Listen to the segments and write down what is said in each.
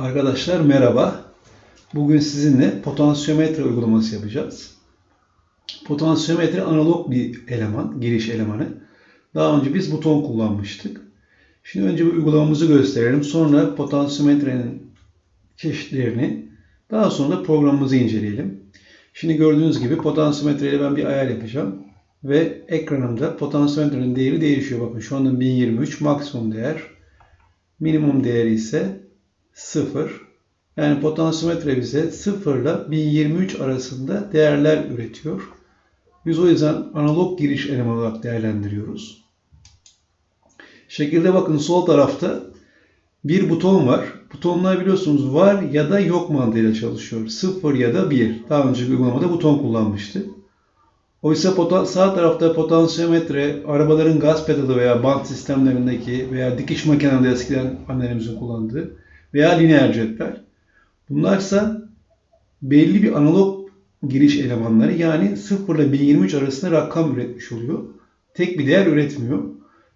Arkadaşlar merhaba. Bugün sizinle potansiyometre uygulaması yapacağız. Potansiyometre analog bir eleman, giriş elemanı. Daha önce biz buton kullanmıştık. Şimdi önce bir uygulamamızı gösterelim. Sonra potansiyometrenin çeşitlerini, daha sonra programımızı inceleyelim. Şimdi gördüğünüz gibi potansiyometre ile ben bir ayar yapacağım. Ve ekranımda potansiyometrenin değeri değişiyor. Bakın şu anda 1023 maksimum değer. Minimum değeri ise 0. Yani potansiyometre bize 0 ile 1023 arasında değerler üretiyor. Biz o yüzden analog giriş elemanı olarak değerlendiriyoruz. Şekilde bakın sol tarafta bir buton var. Butonlar biliyorsunuz var ya da yok mantığıyla çalışıyor. 0 ya da 1. Daha önceki uygulamada buton kullanmıştık. Oysa potan- sağ tarafta potansiyometre, arabaların gaz pedalı veya bant sistemlerindeki veya dikiş makinelerinde eskiden annelerimizin kullandığı veya lineer cetvel. Bunlarsa belli bir analog giriş elemanları yani 0 ile 1023 arasında rakam üretmiş oluyor. Tek bir değer üretmiyor.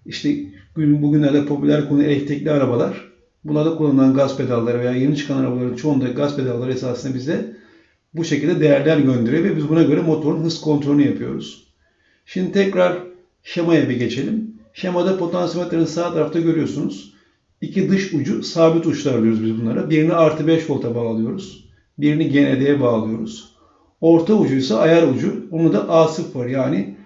İşte gün- bugünlerde popüler konu elektrikli arabalar. Bunlarda kullanılan gaz pedalları veya yeni çıkan arabaların çoğunda gaz pedalları esasında bize bu şekilde değerler gönderiyor ve biz buna göre motorun hız kontrolünü yapıyoruz. Şimdi tekrar şemaya bir geçelim. Şemada potansiyometrenin sağ tarafta görüyorsunuz. İki dış ucu sabit uçlar diyoruz biz bunlara. Birini artı 5 volta bağlıyoruz. Birini GND'ye bağlıyoruz. Orta ucu ise ayar ucu. Onu da A0 yani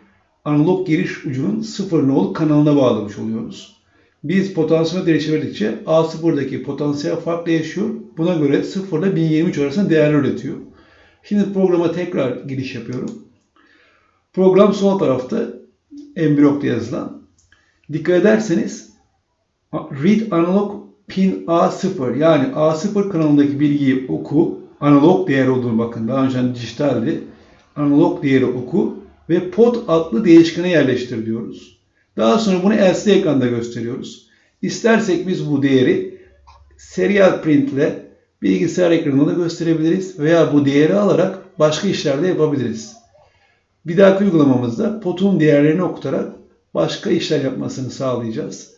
analog giriş ucunun 0 nolu kanalına bağlamış oluyoruz. Biz potansiyometre çevirdikçe A0'daki potansiyel farklı yaşıyor. Buna göre 0 ile 1023 arasında değerler üretiyor. Şimdi programa tekrar giriş yapıyorum. Program sol tarafta en yazılan. Dikkat ederseniz read analog pin A0 yani A0 kanalındaki bilgiyi oku. Analog değer olduğunu bakın. Daha önce dijitaldi. Analog değeri oku ve pot adlı değişkene yerleştir diyoruz. Daha sonra bunu LCD ekranda gösteriyoruz. İstersek biz bu değeri serial print ile bilgisayar ekranında da gösterebiliriz veya bu değeri alarak başka işlerde yapabiliriz. Bir dahaki uygulamamızda potun değerlerini okutarak başka işler yapmasını sağlayacağız.